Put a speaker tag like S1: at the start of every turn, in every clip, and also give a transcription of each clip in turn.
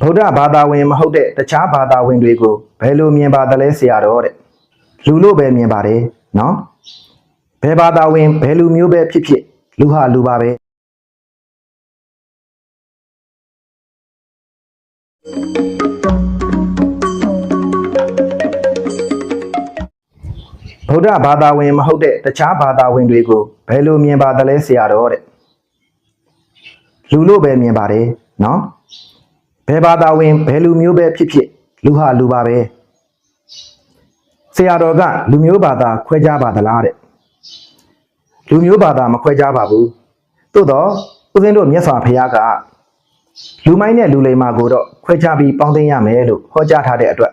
S1: ဗုဒ္ဓဘာသာဝင်မဟုတ်တဲ့တခြားဘာသာဝင်တွေကိုဘယ်လိုမြင်ပါသလဲဆရာတော်တဲ့လူလို့ပဲမြင်ပါတယ်နော်ဘယ်ဘာသာဝင်ဘယ်လူမျိုးပဲဖြစ်ဖြစ်လူဟာလူပါပဲဗုဒ္ဓဘာသာဝင်မဟုတ်တဲ့တခြားဘာသာဝင်တွေကိုဘယ်လိုမြင်ပါသလဲဆရာတော်တဲ့လူလို့ပဲမြင်ပါတယ်နော် ဘယ်ဘာသာဝင်ဘယ်လူမျိုးပဲဖြစ်ဖြစ်လူဟာလူပါပဲဆရာတော်ကလူမျိုးဘာသာခွဲခြားပါသလားတဲ့လူမျိုးဘာသာမခွဲခြားပါဘူးသို့တော့ဦးဇင်းတို့မြတ်စွာဘုရားကလူမိုင်းနဲ့လူလိမ္မာကိုတော့ခွဲခြားပြီးပေါင်းသိမ်းရမယ်လို့ဟောကြားထားတဲ့အတွက်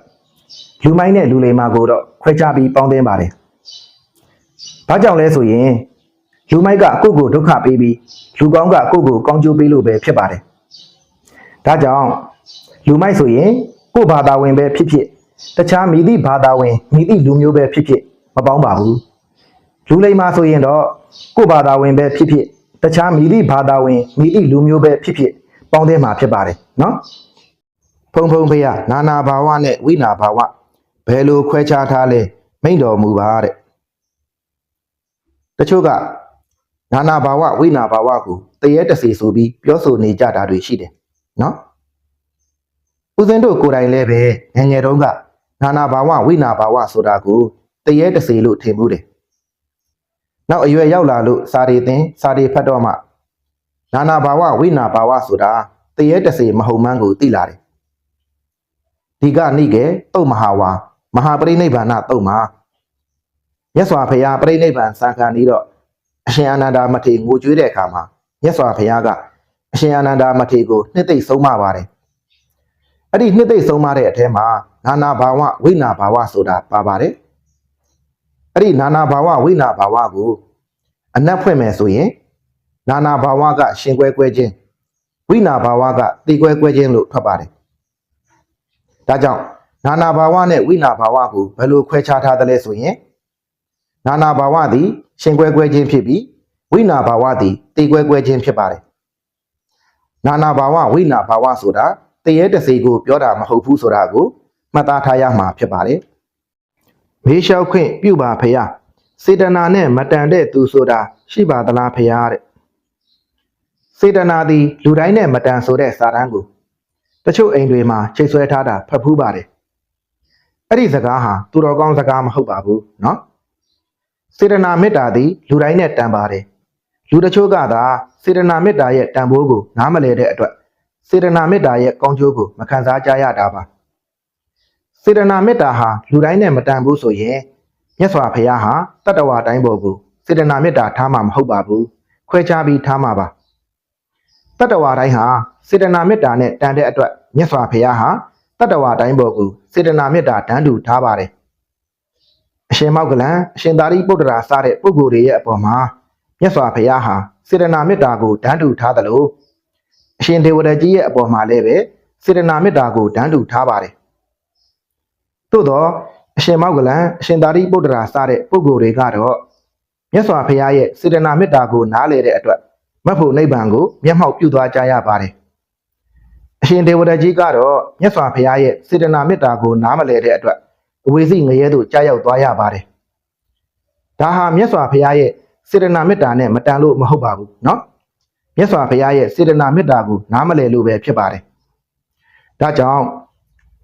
S1: လူမိုင်းနဲ့လူလိမ္မာကိုတော့ခွဲခြားပြီးပေါင်းသိမ်းပါတယ်။ဘာကြောင့်လဲဆိုရင်လူမိုက်ကကိုယ့်ကိုဒုက္ခပေးပြီးလူကောင်းကကိုယ့်ကိုကောင်းကျိုးပေးလို့ပဲဖြစ်ပါတယ်။ ဒါကြောင့်လူမိုက်ဆိုရင်ကိုယ့်ဘာသာဝင်ပဲဖြစ်ဖြစ်တခြားမိသည့်ဘာသာဝင်မိသည့်လူမျိုးပဲဖြစ်ဖြစ်မပေါင်းပါဘူး။လူလိမ္မာဆိုရင်တော့ကိုယ့်ဘာသာဝင်ပဲဖြစ်ဖြစ်တခြားမိသည့်ဘာသာဝင်မိသည့်လူမျိုးပဲဖြစ်ဖြစ်ပေါင်းသင်းမှာဖြစ်ပါတယ်နော်။ဖုံဖုံဖေးရနာနာဘာဝနဲ့ဝိနာဘာဝဘယ်လိုခွဲခြားထားလဲမိန့်တော်မူပါတဲ့တချို့ကနာနာဘာဝဝိနာဘာဝကိုတရေတစီဆိုပြီးပြောဆိုနေကြတာတွေရှိတယ် နော်ဦးဇင်းတို့ကိုယ်တိုင်လည်းပဲငယ်ငယ်တုန်းကနာနာဘာဝဝိနာဘာဝဆိုတာကိုတရေတစီလို့ထင်မှုတယ်နောက်အရွယ်ရောက်လာလို့စာရီသင်စာရီဖတ်တော့မှနာနာဘာဝဝိနာဘာဝဆိုတာတရေတစီမဟုတ်မှန်းကိုသိလာတယ်ဒီကနိကေတုတ်မဟာဝါမဟာပရိနိဗ္ဗာန်တုတ်မှာမြတ်စွာဘုရားပြိဋိဘံစံခံပြီးတော့အရှင်အာနန္ဒာမထေရငိုကြွေးတဲ့အခါမှာမြတ်စွာဘုရားက အရှင်အာနန္ဒာမထေရကိုနှစ်သိမ့်ဆုံးမပါတယ်။အဲ့ဒီနှစ်သိမ့်ဆုံးမတဲ့အထဲမှာနာနာဘာဝဝိနာဘာဝဆိုတာပါပါတယ်။အဲ့ဒီနာနာဘာဝဝိနာဘာဝကိုအနက်ဖွင့်မယ်ဆိုရင်နာနာဘာဝကရှင်ကွဲကွဲခြင်းဝိနာဘာဝကတိကွဲကွဲခြင်းလို့ထွက်ပါတယ်။ဒါကြောင့်နာနာဘာဝနဲ့ဝိနာဘာဝကိုဘယ်လိုခွဲခြားထားသလဲဆိုရင်နာနာဘာဝသည်ရှင်ကွဲကွဲခြင်းဖြစ်ပြီးဝိနာဘာဝသည်တေကွဲကွဲခြင်းဖြစ်ပါတယ် နာနာဘာဝဝိနာဘာဝဆိုတာတရေတစီကိုပြောတာမဟုတ်ဘူးဆိုတာကိုမှတ်သားထားရမှာဖြစ်ပါတယ်မေးလျှောက်ခွင့်ပြုပါဖရာစေတနာနဲ့မတန်တဲ့သူဆိုတာရှိပါသလားဖရာတဲ့စေတနာသည်လူတိုင်းနဲ့မတန်ဆိုတဲ့စာတမ်းကိုတချို့အိမ်တွေမှာချိတ်ဆွဲထားတာဖတ်ဖူးပါတယ်အဲ့ဒီစကားဟာသူတော်ကောင်းစကားမဟုတ်ပါဘူးเนาะ စေတနာမေတ္တာသည်လူတိုင်းနဲ့တန်ပါတယ် လူတချို့ကသာစေတနာမေတ္တာရဲ့တန်ဖိုးကိုနားမလည်တဲ့အတွက်စေတနာမေတ္တာရဲ့ကောင်းကျိုးကိုမခံစားကြရတာပါစေတနာမေတ္တာဟာလူတိုင်းနဲ့မတန်ဘူးဆိုရင်မြတ်စွာဘုရားဟာတတ္တဝါတိုင်းပေါ်ကိုစေတနာမေတ္တာထားမှာမဟုတ်ပါဘူးခွဲခြားပြီးထားမှာပါတတ္တဝါတိုင်းဟာစေတနာမေတ္တာနဲ့တန်တဲ့အတွက်မြတ်စွာဘုရားဟာတတ္တဝါတိုင်းပေါ်ကိုစေတနာမေတ္တာတန်းတူထားပါတယ်အရှင်မောက်ကလန်အရှင်သာရိပုတ္တရာစတဲ့ပုဂ္ဂိုလ်တွေရဲ့အပေါ်မှာ မြတ်စွာဘုရားဟာစေတနာမေတ္တာကိုဓာန်တူထားသလိုအရှင်ဒေဝရကြီးရဲ့အပေါ်မှာလည်းပဲစေတနာမေတ္တာကိုဓာန်တူထားပါတယ်။သို့တော့အရှင်မောက်ကလန်အရှင်သာရိပုတ္တရာစတဲ့ပုဂ္ဂိုလ်တွေကတော့မြတ်စွာဘုရားရဲ့စေတနာမေတ္တာကိုနားလည်တဲ့အတွက်မတ်ဖို့နိဗ္ဗာန်ကိုမျက်မှောက်ပြုသွားကြရပါတယ်။အရှင်ဒေဝရကြီးကတော့မြတ်စွာဘုရားရဲ့စေတနာမေတ္တာကိုနားမလည်တဲ့အတွက်အဝေစီငရဲသို့ကြားရောက်သွားရပါတယ်။ဒါဟာမြတ်စွာဘုရားရဲ့ စေတနာမေတ္တာနဲ့မတန်လို့မဟုတ်ပါဘူးเนาะမြတ်စွာဘုရားရဲ့စေတနာမေတ္တာကိုနားမလည်လို့ပဲဖြစ်ပါတယ်။ဒါကြောင့်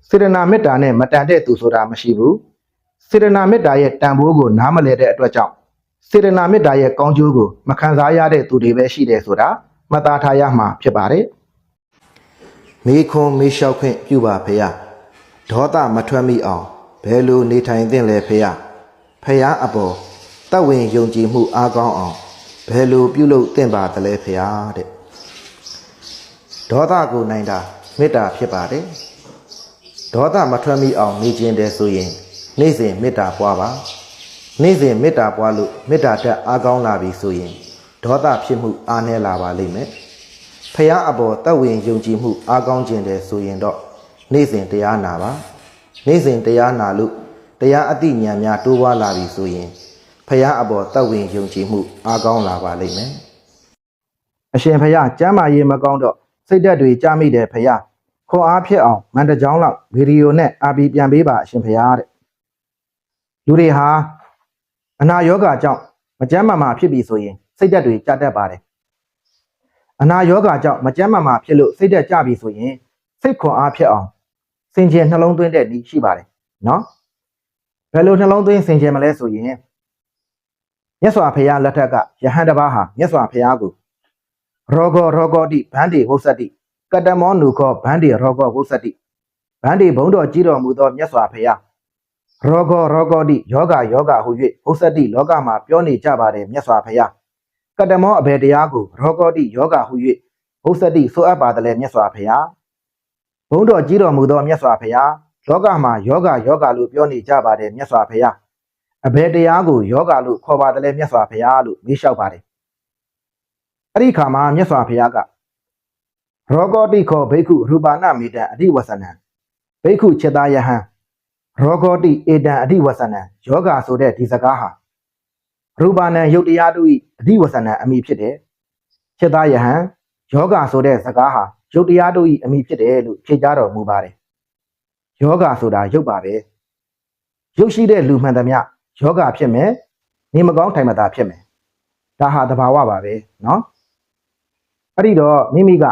S1: စေတနာမေတ္တာနဲ့မတန်တဲ့သူဆိုတာမရှိဘူး။စေတနာမေတ္တာရဲ့တန်ဖိုးကိုနားမလည်တဲ့အတွက်ကြောင့်စေတနာမေတ္တာရဲ့ကောင်းကျိုးကိုမခံစားရတဲ့သူတွေပဲရှိတယ်ဆိုတာမှတ်သားထားရမှာဖြစ်ပါတယ်။မေခွန်မေလျှောက်ခွင့်ပြုပါဖေယ။ဒေါသမထွက်မိအောင်ဘယ်လိုနေထိုင်သင့်လဲဖေယ။ဖေယအပေါ် တတ်ဝင်ယုံကြည်မှုအားကောင်းအောင်ဘယ်လိုပြုလုပ်သင့်ပါသလဲဖေယတဲ့။ဒေါသကိုနိုင်တာမေတ္တာဖြစ်ပါတယ်။ဒေါသမထွက်မိအောင်နေခြင်းတယ်ဆိုရင်နေ့စဉ်မေတ္တာပွားပါ။နေ့စဉ်မေတ္တာပွားလို့မေတ္တာတက်အားကောင်းလာပြီဆိုရင်ဒေါသဖြစ်မှုအားနည်းလာပါလိမ့်မယ်။ဖះအပေါ်တတ်ဝင်ယုံကြည်မှုအားကောင်းခြင်းတယ်ဆိုရင်တော့နေ့စဉ်တရားနာပါနေ့စဉ်တရားနာလို့တရားအတိဉာဏ်များတိုးပွားလာပြီဆိုရင် ဖះအပေါ်တတ်ဝင်ယုံကြည်မှုအားကောင်းလာပါလိမ့်မယ်အရှင်ဖះကျမ်းမာရေးမကောင်းတော့စိတ်ဓာတ်တွေကြားမိတယ်ဖះခွန်အားဖြစ်အောင်မန်တကြောင်းလောက်ဗီဒီယိုနဲ့အာပီပြန်ပေးပါအရှင်ဖရာတဲ့လူတွေဟာအနာရောဂါကြောင့်မကြမ်းမမာဖြစ်ပြီဆိုရင်စိတ်ဓာတ်တွေကြတတ်ပါတယ်အနာရောဂါကြောင့်မကြမ်းမမာဖြစ်လို့စိတ်ဓာတ်ကြပြီဆိုရင်စိတ်ခွန်အားဖြစ်အောင်စင်ကြယ်နှလုံးသွင်းတဲ့နည်းရှိပါတယ်နော်ဘယ်လိုနှလုံးသွင်းစင်ကြယ်မလဲဆိုရင် မြတ်စွာဘုရားလက်ထက်ကယဟန်တစ်ပါးဟာမြတ်စွာဘုရားကိုရောဂောရောဂောတိဗန္တိဝုစ္စတိကတ္တမောနုခောဗန္တိရောဂောဝုစ္စတိဗန္တိဘုံတော်ကြီးတော်မူသောမြတ်စွာဘုရားရောဂောရောဂောတိယောဂယောဂဟု၍ဝုစ္စတိလောကမှာပြောနေကြပါတယ်မြတ်စွာဘုရားကတ္တမောအဘေတရားကိုရောဂောတိယောဂဟု၍ဝုစ္စတိဆိုအပ်ပါတယ်မြတ်စွာဘုရားဘုံတော်ကြီးတော်မူသောမြတ်စွာဘုရားလောကမှာယောဂယောဂလို့ပြောနေကြပါတယ်မြတ်စွာဘုရား အဘယ်တရားကိုယောဂလို့ခေါ်ပါတယ်လဲမြတ်စွာဘုရားလို့မေးလျှောက်ပါတယ်အဲ့ဒီခါမှာမြတ်စွာဘုရားကရောဂောတိခောဘိက္ခုရူပါဏမေတံအဓိဝဆနံဘိက္ခုချက်သားယဟံရောဂောတိအေတံအဓိဝဆနံယောဂဆိုတဲ့ဒီစကားဟာရူပါဏံယုတ်တရားတို့ဤအဓိဝဆနံအမိဖြစ်တယ်ချက်သားယဟံယောဂဆိုတဲ့စကားဟာယုတ်တရားတို့ဤအမိဖြစ်တယ်လို့ဖြေကြားတော်မူပါတယ်ယောဂဆိုတာယုတ်ပါပဲယုတ်ရှိတဲ့လူမှန်သမျှ ယောဂါဖြစ်မယ်နေမကောင်းထိုင်မသာဖြစ်မယ်ဒါဟာတဘာဝပါပဲเนาะအဲ့ဒီတော့မိမိက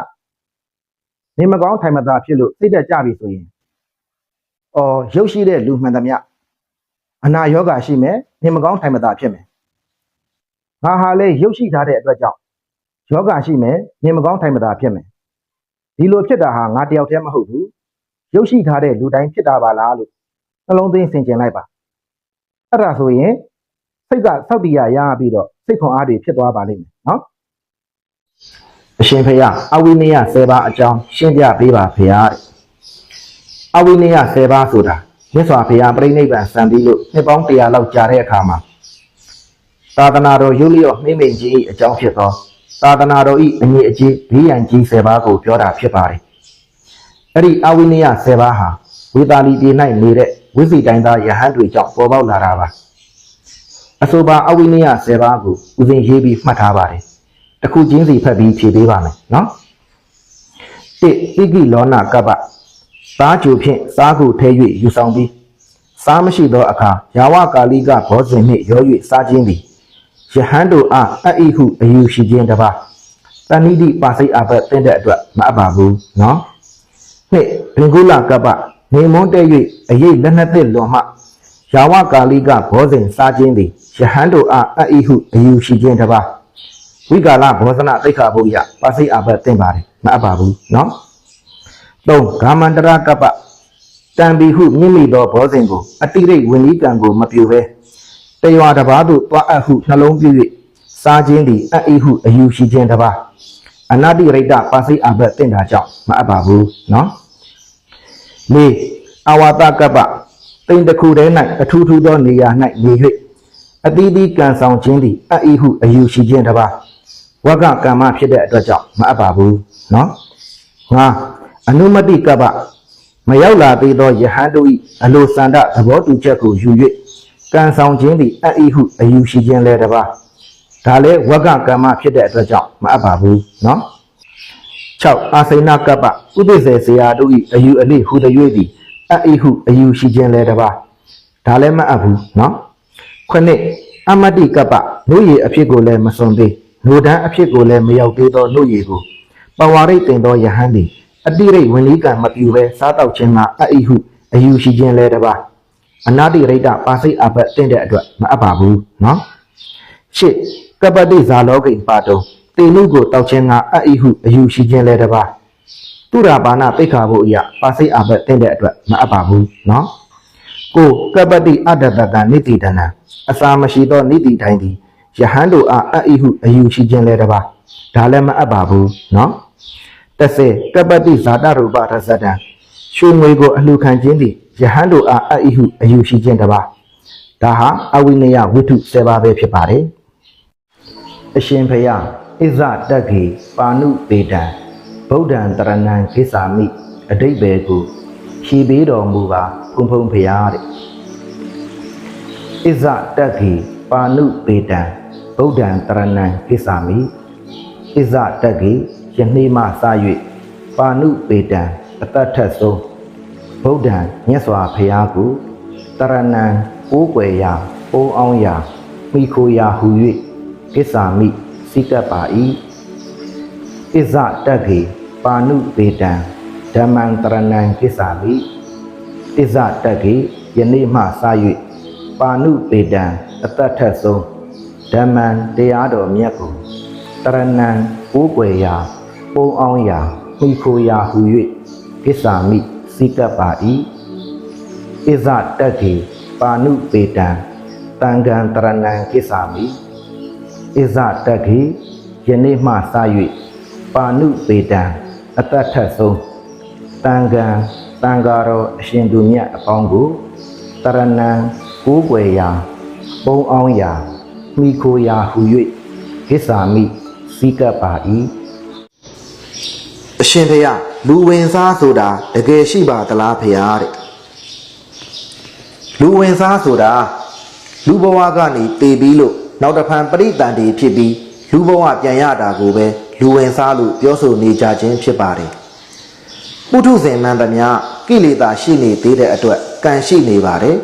S1: နေမကောင်းထိုင်မသာဖြစ်လို့စိတ်တက်ကြပြီဆိုရင်အော်ရုပ်ရှိတဲ့လူမှန်သမျှအနာယောဂါရှိမယ်နေမကောင်းထိုင်မသာဖြစ်မယ်ငါဟာလေရုပ်ရှိထားတဲ့အတွက်ကြောင့်ယောဂါရှိမယ်နေမကောင်းထိုင်မသာဖြစ်မယ်ဒီလိုဖြစ်တာဟာငါတယောက်တည်းမဟုတ်ဘူးရုပ်ရှိထားတဲ့လူတိုင်းဖြစ်တာပါလားလို့နှလုံးသွင်းဆင်ခြင်လိုက်ပါ အဲ့ဒါဆိုရင်စိတ်ကစောက်တရားရပြီးတော့စိတ်ခွန်အားတွေဖြစ်သွားပါလိမ့်မယ်နော်အရှင်ဖေယအဝိနည်း10ပါးအကြောင်းရှင်းပြပေးပါဖေယတဲ့အဝိနည်း10ပါးဆိုတာမြတ်စွာဘုရားပြိဋိဘံစံပြီးလို့နှစ်ပေါင်း100လောက်ကြာတဲ့အခါမှာသာသနာတော်ရုပ်လျော့မိမ့်မိန်ကြီးအကြောင်းဖြစ်သောသာသနာတော်ဤအငြိအကျေးဘေးရန်ကြီး10ပါးကိုပြောတာဖြစ်ပါတယ်အဲ့ဒီအဝိနည်း10ပါးဟာဝေသာလီပြည်၌နေတဲ့ ဝိဇိတိုင်းသားယဟန်တွေကြောင့်ပေါ်ပေါက်လာတာပါအဆိုပါအဝိနည်း10ပါးကိုဦးဇင်းရေးပြီးမှတ်ထားပါတယ်တစ်ခုချင်းစီဖတ်ပြီးဖြေပေးပါမယ်နော်တစ်ဣကိလောနာကပ္ပစားကြိုဖြင့်စားကိုထဲ၍ယူဆောင်ပြီးစားမရှိသောအခါယာဝကာလိကဘောဇင်နှင့်ရော၍စားခြင်းသည်ယဟန်တို့အားအဣဟုအယူရှိခြင်းတစ်ပါးတဏိတိပါစိတ်အဘတ်တဲ့တဲ့အတွက်မအပ်ပါဘူးနော်နှစ်ဘင်္ဂုလကပ္ပ နေမွန်းတဲ့၍အရေးလက်နှစ်သစ်လွန်မှယာဝကာလိကဘောဇင်စားခြင်းသည်ယဟန်တို့အားအဣဟုအယူရှိခြင်းတစ်ပါး ဝိကာလဘောဇနသိက္ခာဘုရားပါစိတ်အဘတ်တင်ပါတယ်မအပ်ပါဘူးเนาะသုံးဂာမန္တရကပ္ပတံဘီဟုမြင့်မိသောဘောဇင်ကိုအတိရိတ်ဝိနည်းကံကိုမပြူပဲတရွာတစ်ပါးသို့တွားအပ်ဟုနှလုံးပြည့်၍စားခြင်းသည်အအိဟုအယူရှိခြင်းတစ်ပါးအနာတိရိတပါစိတ်အဘတ်တင်တာကြောင့်မအပ်ပါဘူးเนาะ လေးအဝါတကပ္ပတိန်တစ်ခုတည်း၌အထူးထူးသောနေရာ၌နေ၍အသီးသီးကံဆောင်ခြင်းသည်အအိဟုအယူရှိခြင်းတစ်ပါး ဝကကမ္မဖြစ်တဲ့အတွက်ကြောင့်မအပ်ပါဘူးเนาะငါအနုမတိကပ္ပမရောက်လာသေးသောယဟန်တို့၏အလိုစန္ဒသဘောတူချက်ကိုယူ၍ကံဆောင်ခြင်းသည်အအိဟုအယူရှိခြင်းလဲတပါဒါလည်းဝကကမ္မဖြစ်တဲ့အတွက်ကြောင့်မအပ်ပါဘူးเนาะ 6အာစိဏကပ္ပဥပိ္ပစေဇေယတို့၏အယူအလိဟူသည်၍သည်အအိဟုအယူရှိခြင်းလဲတပါဒါလည်းမအပ်ဘူးနော်ခုနှစ်အမတိကပ္ပနို့ရည်အဖြစ်ကိုလည်းမစွန်သေးနိုဒန်းအဖြစ်ကိုလည်းမရောက်သေးသောနို့ရည်ကိုပဝါရိတ်တင်သောယဟန်သည်အတိရိတ်ဝင်လိကံမပြူပဲစားတောက်ခြင်းကအအိဟုအယူရှိခြင်းလဲတပါအနာတိရိတ်တပါစိတ်အဘတ်တင့်တဲ့အတွက်မအပ်ပါဘူးနော်ရှစ်ကပ္ပတိဇာလောကိပါတုံး တေနုကိုတောက်ခြင်းကအအိဟုအယူရှိခြင်းလဲတပါသူရာပါဏသိခါဖို့အရာပါစိတ်အာဘက်တင့်တဲ့အတွက်မအပ်ပါဘူးနော်ကိုကပတိအတ္တတကနိတိတနာအစာမရှိသောနိတိတိုင်းသည်ယဟန်တို့အားအအိဟုအယူရှိခြင်းလဲတပါဒါလည်းမအပ်ပါဘူးနော်တဆေကပတိဇာတရူပရဇတံရွှေငွေကိုအလှခံခြင်းသည်ယဟန်တို့အားအအိဟုအယူရှိခြင်းတပါဒါဟာအဝိနယဝိတု7ပါးပဲဖြစ်ပါတယ်အရှင်ဖယား ဣဇတက္ခိပါဏုပေတံဗုဒ္ဓံတရဏံကိစ္ဆာမိအတိတ်ပဲကိုဖြည်ပေးတော်မူပါဖုံဖုံဖရာတဲ့ဣဇတက္ခိပါဏုပေတံဗုဒ္ဓံတရဏံကိစ္ဆာမိဣဇတက္ခိယနေ့မှစ၍ပါဏုပေတံအသက်ထက်ဆုံးဗုဒ္ဓံမြတ်စွာဘုရားကိုတရဏံကိုးကွယ်ရာပိုးအောင်ရာမိခိုရာဟူ၍ကိစ္ဆာမိ စိကပ်ပါ၏ဣဇတက်ခေပါဏုပေတံဓမ္မံတရဏံကိစ္ဆာမိဣဇတက်ခေယနေ့မှစ၍ပါဏုပေတံအသက်ထက်ဆုံးဓမ္မံတရားတော်မြတ်ကိုတရဏံကိုးကွယ်ရာပိုးအောင်ရာမိခိုရာဟူ၍ကိစ္ဆာမိစိကပ်ပါ၏ဣဇတက်ခေပါဏုပေတံတံဃံတရဏံကိစ္ဆာမိ ဣဇတက်ခေယနေ့မှစ၍ပါဏုပေတံအတ္တထက်ဆုံးတန်ခံတန်ဃာတော်အရှင်သူမြတ်အပေါင်းကိုတရဏံကိုးကွယ်ရာပုံအောင်ရာမိခိုရာဟူ၍ကိစ္ဆာမိစီကပ်ပါ၏အရှင်ဖေယလူဝင်စားဆိုတာတကယ်ရှိပါသလားဖေယတဲ့လူဝင်စားဆိုတာလူဘဝကနေတည်ပြီးလို့ နောက်တစ်ဖန်ပရိတန်တီဖြစ်ပြီးလူဘဝပြန်ရတာကိုပဲလူဝင်စားလို့ပြောဆိုနေကြခြင်းဖြစ်ပါတယ်ပုထုဇဉ်မှန်သမျှကိလေသာရှိနေသေးတဲ့အတွက်ကံရှိနေပါတယ်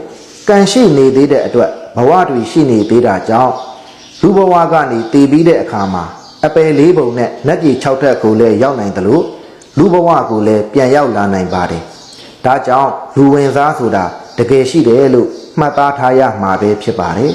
S1: ကံရှိနေသေးတဲ့အတွက်ဘဝတွေရှိနေသေးတာကြောင့်လူဘဝကနေတည်ပြီးတဲ့အခါမှာအပယ်လေးပုံနဲ့နတ်ကြီး6ထက်ကိုလည်းရောက်နိုင်တယ်လို့လူဘဝကိုလည်းပြန်ရောက်လာနိုင်ပါတယ်ဒါကြောင့်လူဝင်စားဆိုတာတကယ်ရှိတယ်လို့မှတ်သားထားရမှာပဲဖြစ်ပါတယ်